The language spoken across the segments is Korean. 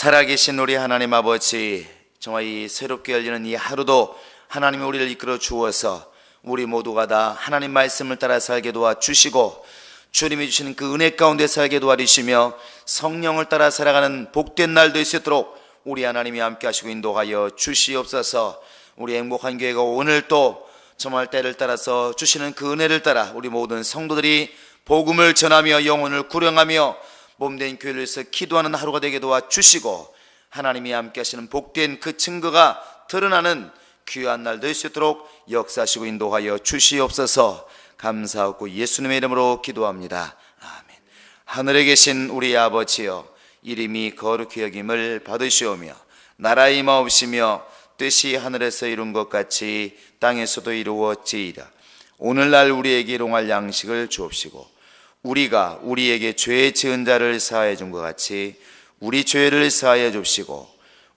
살아계신 우리 하나님 아버지, 정말 이 새롭게 열리는 이 하루도 하나님이 우리를 이끌어 주어서 우리 모두가 다 하나님 말씀을 따라 살게 도와 주시고 주님이 주시는 그 은혜 가운데 살게 도와주시며 성령을 따라 살아가는 복된 날 될 수 있도록 우리 하나님이 함께 하시고 인도하여 주시옵소서. 우리 행복한 교회가 오늘 또 정말 때를 따라서 주시는 그 은혜를 따라 우리 모든 성도들이 복음을 전하며 영혼을 구령하며 몸된 교회를 위해서 기도하는 하루가 되게 도와 주시고 하나님이 함께 하시는 복된 그 증거가 드러나는 귀한 날 될 수 있도록 역사하시고 인도하여 주시옵소서 감사하고 예수님의 이름으로 기도합니다. 아멘. 하늘에 계신 우리 아버지여 이름이 거룩히 여김을 받으시오며 나라의 마옵시며 뜻이 하늘에서 이룬 것 같이 땅에서도 이루어지이다. 오늘날 우리에게 일용할 양식을 주옵시고 우리가 우리에게 죄 지은 자를 사하여 준 것 같이 우리 죄를 사하여 줍시고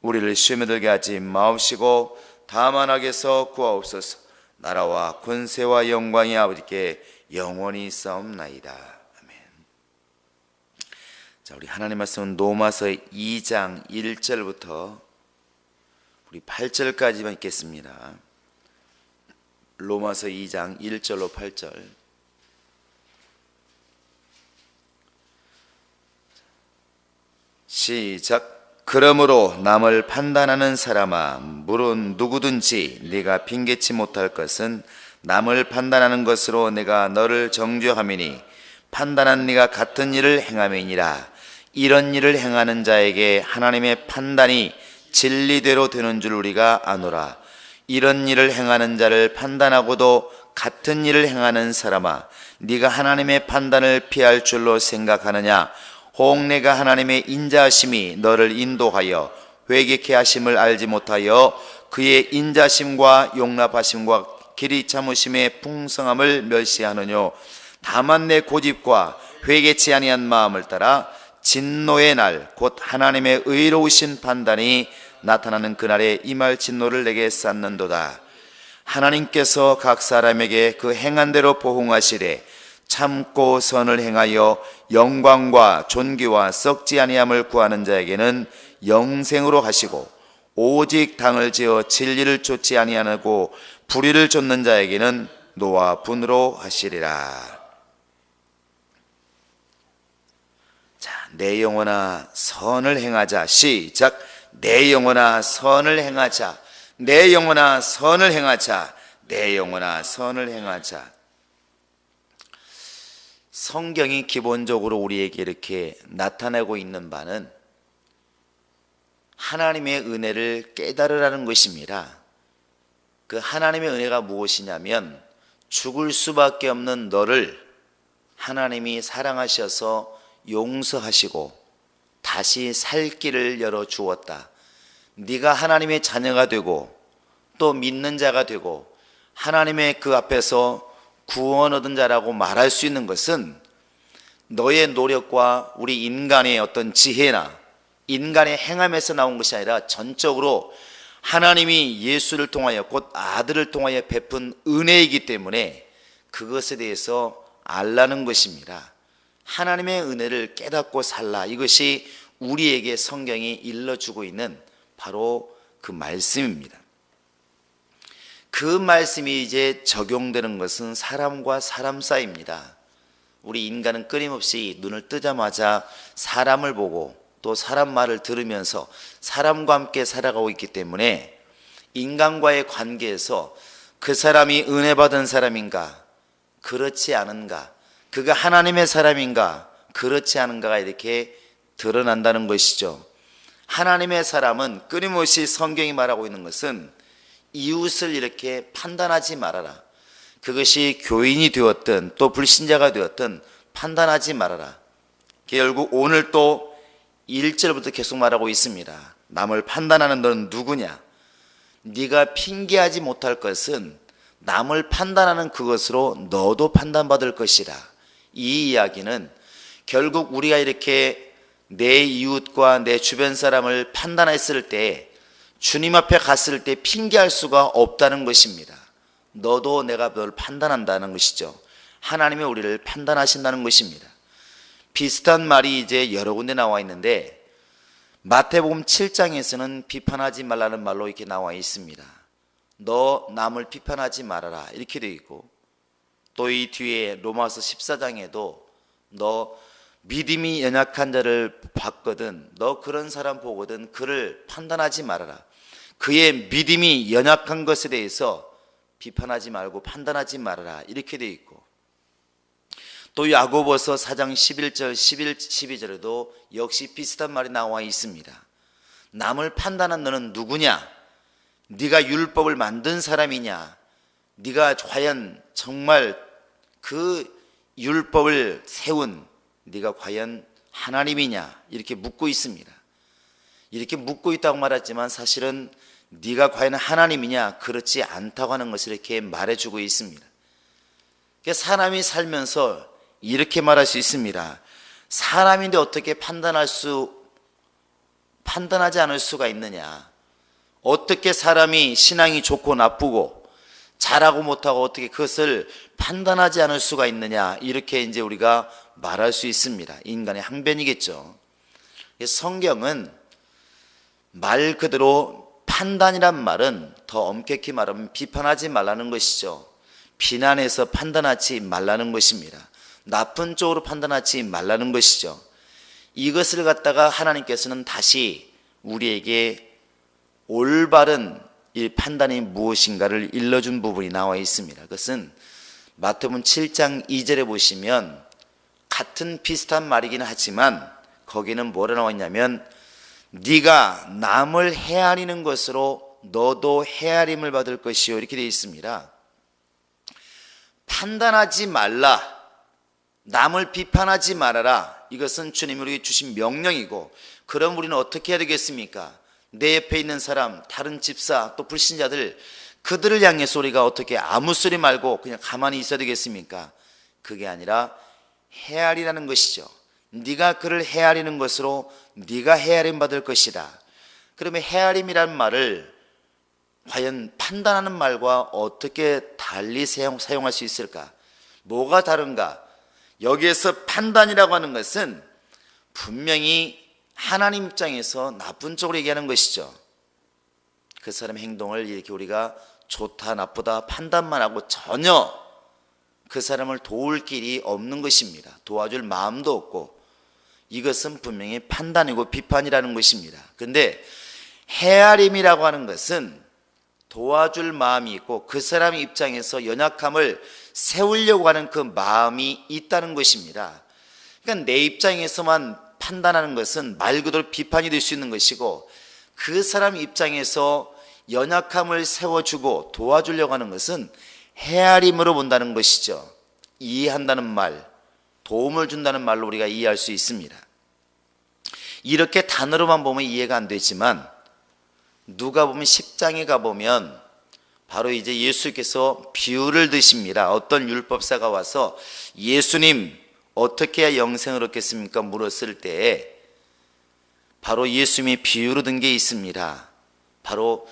우리를 시험에 들게 하지 마옵시고 다만 악에서 구하옵소서. 나라와 권세와 영광이 아버지께 영원히 싸움나이다. 아멘. 자 우리 하나님 말씀은 로마서 2장 1절부터 우리 8절까지만 읽겠습니다. 로마서 2장 1절로 8절 시작. 그러므로 남을 판단하는 사람아, 물은 누구든지 네가 핑계치 못할 것은 남을 판단하는 것으로 내가 너를 정죄함이니 판단한 네가 같은 일을 행함이니라. 이런 일을 행하는 자에게 하나님의 판단이 진리대로 되는 줄 우리가 아노라. 이런 일을 행하는 자를 판단하고도 같은 일을 행하는 사람아, 네가 하나님의 판단을 피할 줄로 생각하느냐? 혹 내가 하나님의 인자심이 너를 인도하여 회개케 하심을 알지 못하여 그의 인자심과 용납하심과 길이 참으심의 풍성함을 멸시하느뇨. 다만 내 고집과 회개치 아니한 마음을 따라 진노의 날 곧 하나님의 의로우신 판단이 나타나는 그날에 임할 진노를 내게 쌓는도다. 하나님께서 각 사람에게 그 행한 대로 보응하시되 참고 선을 행하여 영광과 존귀와 썩지 아니함을 구하는 자에게는 영생으로 하시고 오직 당을 지어 진리를 쫓지 아니하고 불의를 쫓는 자에게는 노와 분으로 하시리라. 자, 내 영혼아 선을 행하자. 시작. 내 영혼아 선을 행하자. 내 영혼아 선을 행하자. 내 영혼아 선을 행하자. 성경이 기본적으로 우리에게 이렇게 나타내고 있는 바는 하나님의 은혜를 깨달으라는 것입니다. 그 하나님의 은혜가 무엇이냐면 죽을 수밖에 없는 너를 하나님이 사랑하셔서 용서하시고 다시 살 길을 열어 주었다. 네가 하나님의 자녀가 되고 또 믿는 자가 되고 하나님의 그 앞에서 구원 얻은 자라고 말할 수 있는 것은 너의 노력과 우리 인간의 어떤 지혜나 인간의 행함에서 나온 것이 아니라 전적으로 하나님이 예수를 통하여 곧 아들을 통하여 베푼 은혜이기 때문에 그것에 대해서 알라는 것입니다. 하나님의 은혜를 깨닫고 살라. 이것이 우리에게 성경이 일러주고 있는 바로 그 말씀입니다. 그 말씀이 이제 적용되는 것은 사람과 사람 사이입니다. 우리 인간은 끊임없이 눈을 뜨자마자 사람을 보고 또 사람 말을 들으면서 사람과 함께 살아가고 있기 때문에 인간과의 관계에서 그 사람이 은혜 받은 사람인가, 그렇지 않은가, 그가 하나님의 사람인가, 그렇지 않은가가 이렇게 드러난다는 것이죠. 하나님의 사람은 끊임없이 성경이 말하고 있는 것은 이웃을 이렇게 판단하지 말아라. 그것이 교인이 되었든 또 불신자가 되었든 판단하지 말아라. 결국 오늘 또 1절부터 계속 말하고 있습니다. 남을 판단하는 너는 누구냐? 네가 핑계하지 못할 것은 남을 판단하는 그것으로 너도 판단받을 것이라. 이 이야기는 결국 우리가 이렇게 내 이웃과 내 주변 사람을 판단했을 때 주님 앞에 갔을 때 핑계할 수가 없다는 것입니다. 너도 내가 너를 판단한다는 것이죠. 하나님이 우리를 판단하신다는 것입니다. 비슷한 말이 이제 여러 군데 나와 있는데 마태복음 7장에서는 비판하지 말라는 말로 이렇게 나와 있습니다. 너 남을 비판하지 말아라 이렇게 되어 있고 또 이 뒤에 로마서 14장에도 너 믿음이 연약한 자를 봤거든 너 그런 사람 보거든 그를 판단하지 말아라 그의 믿음이 연약한 것에 대해서 비판하지 말고 판단하지 말아라 이렇게 되어 있고 또 야고보서 4장 11절 11 12절에도 역시 비슷한 말이 나와 있습니다. 남을 판단한 너는 누구냐? 네가 율법을 만든 사람이냐? 네가 과연 정말 그 율법을 세운 네가 과연 하나님이냐? 이렇게 묻고 있습니다. 이렇게 묻고 있다고 말했지만 사실은 네가 과연 하나님이냐? 그렇지 않다고 하는 것을 이렇게 말해주고 있습니다. 사람이 살면서 이렇게 말할 수 있습니다. 사람인데 어떻게 판단할 수, 판단하지 않을 수가 있느냐. 어떻게 사람이 신앙이 좋고 나쁘고 잘하고 못하고 어떻게 그것을 판단하지 않을 수가 있느냐. 이렇게 이제 우리가 말할 수 있습니다. 인간의 항변이겠죠. 성경은 말 그대로 판단이란 말은 더 엄격히 말하면 비판하지 말라는 것이죠. 비난해서 판단하지 말라는 것입니다. 나쁜 쪽으로 판단하지 말라는 것이죠. 이것을 갖다가 하나님께서는 다시 우리에게 올바른 이 판단이 무엇인가를 일러준 부분이 나와 있습니다. 그것은 마태복음 7장 2절에 보시면 같은 비슷한 말이긴 하지만 거기는 뭐라 나와 있냐면 네가 남을 헤아리는 것으로 너도 헤아림을 받을 것이요 이렇게 되어 있습니다. 판단하지 말라. 남을 비판하지 말아라. 이것은 주님이 우리에게 주신 명령이고, 그럼 우리는 어떻게 해야 되겠습니까? 내 옆에 있는 사람, 다른 집사, 또 불신자들, 그들을 향해서 우리가 어떻게 아무 소리 말고 그냥 가만히 있어야 되겠습니까? 그게 아니라 헤아리라는 것이죠. 네가 그를 헤아리는 것으로 네가 헤아림 받을 것이다. 그러면 헤아림이란 말을 과연 판단하는 말과 어떻게 달리 사용, 사용할 수 있을까? 뭐가 다른가? 여기에서 판단이라고 하는 것은 분명히 하나님 입장에서 나쁜 쪽으로 얘기하는 것이죠. 그 사람 행동을 이렇게 우리가 좋다, 나쁘다 판단만 하고 전혀 그 사람을 도울 길이 없는 것입니다. 도와줄 마음도 없고 이것은 분명히 판단이고 비판이라는 것입니다. 근데 헤아림이라고 하는 것은 도와줄 마음이 있고 그 사람 입장에서 연약함을 세우려고 하는 그 마음이 있다는 것입니다. 그러니까 내 입장에서만 판단하는 것은 말 그대로 비판이 될 수 있는 것이고 그 사람 입장에서 연약함을 세워주고 도와주려고 하는 것은 헤아림으로 본다는 것이죠. 이해한다는 말, 도움을 준다는 말로 우리가 이해할 수 있습니다. 이렇게 단어로만 보면 이해가 안 되지만 누가 보면 10장에 가보면 바로 이제 예수께서 비유를 드십니다. 어떤 율법사가 와서 예수님 어떻게 해야 영생을 얻겠습니까? 물었을 때 바로 예수님이 비유로 든 게 있습니다. 바로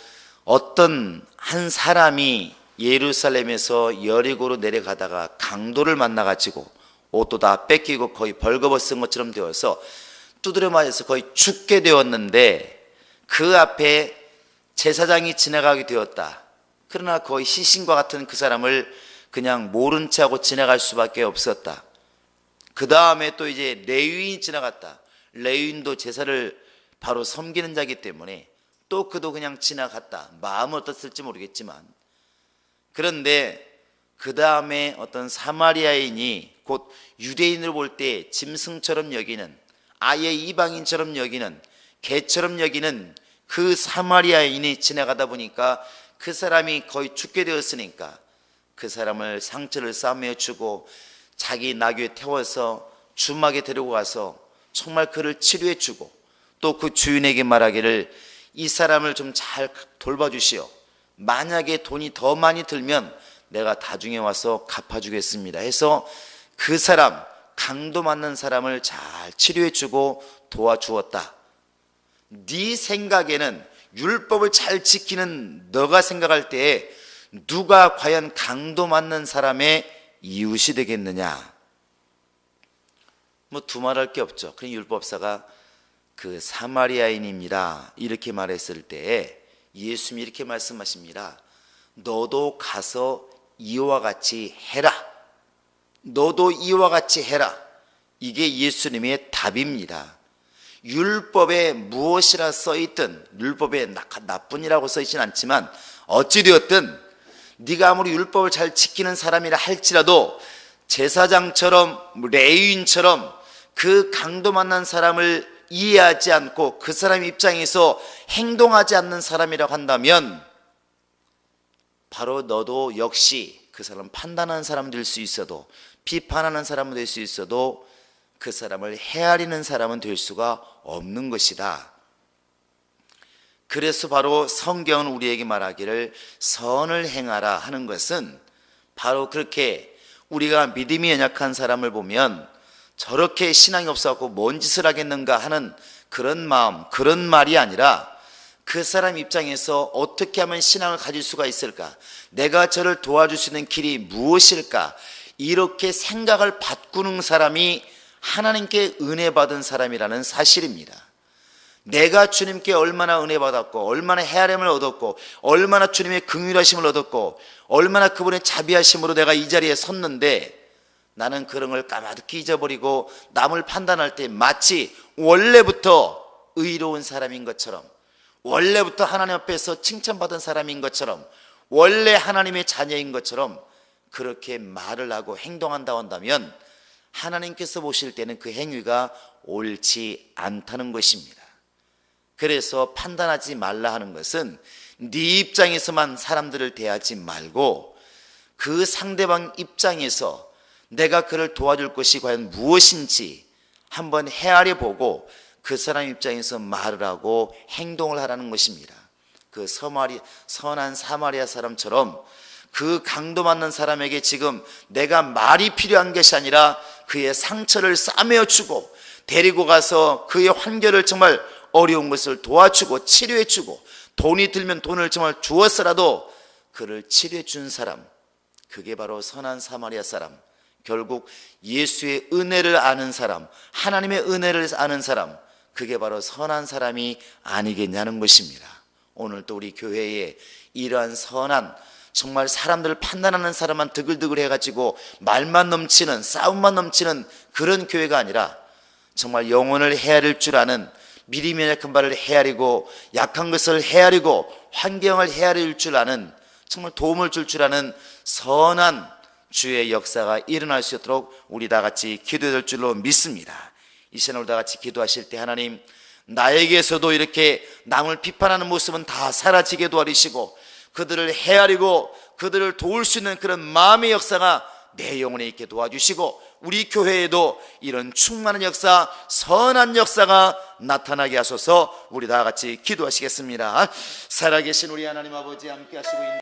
어떤 한 사람이 예루살렘에서 여리고로 내려가다가 강도를 만나가지고 옷도 다 뺏기고 거의 벌거벗은 것처럼 되어서 두드려 맞아서 거의 죽게 되었는데 그 앞에 제사장이 지나가게 되었다. 그러나 거의 시신과 같은 그 사람을 그냥 모른 채 하고 지나갈 수밖에 없었다. 그 다음에 또 이제 레위인이 지나갔다. 레위인도 제사를 바로 섬기는 자기 때문에 또 그도 그냥 지나갔다. 마음은 어떻을지 모르겠지만. 그런데 그 다음에 어떤 사마리아인이 곧 유대인을 볼 때 짐승처럼 여기는 아예 이방인처럼 여기는 개처럼 여기는 그 사마리아인이 지나가다 보니까 그 사람이 거의 죽게 되었으니까 그 사람을 상처를 싸매어 주고 자기 나귀에 태워서 주막에 데리고 가서 정말 그를 치료해 주고 또 그 주인에게 말하기를 이 사람을 좀 잘 돌봐주시오. 만약에 돈이 더 많이 들면 내가 나중에 와서 갚아주겠습니다. 해서 그 사람, 강도 맞는 사람을 잘 치료해 주고 도와주었다. 네 생각에는 율법을 잘 지키는 너가 생각할 때에 누가 과연 강도 맞는 사람의 이웃이 되겠느냐? 뭐 두말할 게 없죠. 그 율법사가 그 사마리아인입니다. 이렇게 말했을 때 예수님이 이렇게 말씀하십니다. 너도 가서 이와 같이 해라. 너도 이와 같이 해라. 이게 예수님의 답입니다. 율법에 무엇이라 써 있든 율법에 나- 나쁜이라고 써 있진 않지만 어찌 되었든 네가 아무리 율법을 잘 지키는 사람이라 할지라도 제사장처럼 레위인처럼 그 강도 만난 사람을 이해하지 않고 그 사람 입장에서 행동하지 않는 사람이라고 한다면 바로 너도 역시 그 사람 판단하는 사람 될 수 있어도 비판하는 사람은 될 수 있어도 그 사람을 헤아리는 사람은 될 수가 없는 것이다. 그래서 바로 성경은 우리에게 말하기를 선을 행하라 하는 것은 바로 그렇게 우리가 믿음이 연약한 사람을 보면 저렇게 신앙이 없어갖고 뭔 짓을 하겠는가 하는 그런 마음, 그런 말이 아니라 그 사람 입장에서 어떻게 하면 신앙을 가질 수가 있을까? 내가 저를 도와줄 수 있는 길이 무엇일까? 이렇게 생각을 바꾸는 사람이 하나님께 은혜 받은 사람이라는 사실입니다. 내가 주님께 얼마나 은혜 받았고 얼마나 헤아림을 얻었고 얼마나 주님의 긍휼하심을 얻었고 얼마나 그분의 자비하심으로 내가 이 자리에 섰는데 나는 그런 걸 까마득히 잊어버리고 남을 판단할 때 마치 원래부터 의로운 사람인 것처럼 원래부터 하나님 앞에서 칭찬받은 사람인 것처럼 원래 하나님의 자녀인 것처럼 그렇게 말을 하고 행동한다 한다면 하나님께서 보실 때는 그 행위가 옳지 않다는 것입니다. 그래서 판단하지 말라 하는 것은 네 입장에서만 사람들을 대하지 말고 그 상대방 입장에서 내가 그를 도와줄 것이 과연 무엇인지 한번 헤아려 보고 그 사람 입장에서 말을 하고 행동을 하라는 것입니다. 그 서마리 선한 사마리아 사람처럼 그 강도 맞는 사람에게 지금 내가 말이 필요한 것이 아니라 그의 상처를 싸매어 주고 데리고 가서 그의 환결을 정말 어려운 것을 도와주고 치료해 주고 돈이 들면 돈을 정말 주었으라도 그를 치료해 준 사람 그게 바로 선한 사마리아 사람 결국 예수의 은혜를 아는 사람 하나님의 은혜를 아는 사람 그게 바로 선한 사람이 아니겠냐는 것입니다. 오늘 또 우리 교회에 이러한 선한 정말 사람들을 판단하는 사람만 드글드글 해가지고 말만 넘치는 싸움만 넘치는 그런 교회가 아니라 정말 영혼을 헤아릴 줄 아는 미리 연약한 바를 헤아리고 약한 것을 헤아리고 환경을 헤아릴 줄 아는 정말 도움을 줄줄 아는 선한 주의 역사가 일어날 수 있도록 우리 다 같이 기도해야 될 줄로 믿습니다. 이 시간 우리 다 같이 기도하실 때 하나님 나에게서도 이렇게 남을 비판하는 모습은 다 사라지게 도와주시고 그들을 헤아리고 그들을 도울 수 있는 그런 마음의 역사가 내 영혼에 있게 도와주시고 우리 교회에도 이런 충만한 역사, 선한 역사가 나타나게 하소서 우리 다 같이 기도하시겠습니다. 살아계신 우리 하나님 아버지 함께 하시고 있는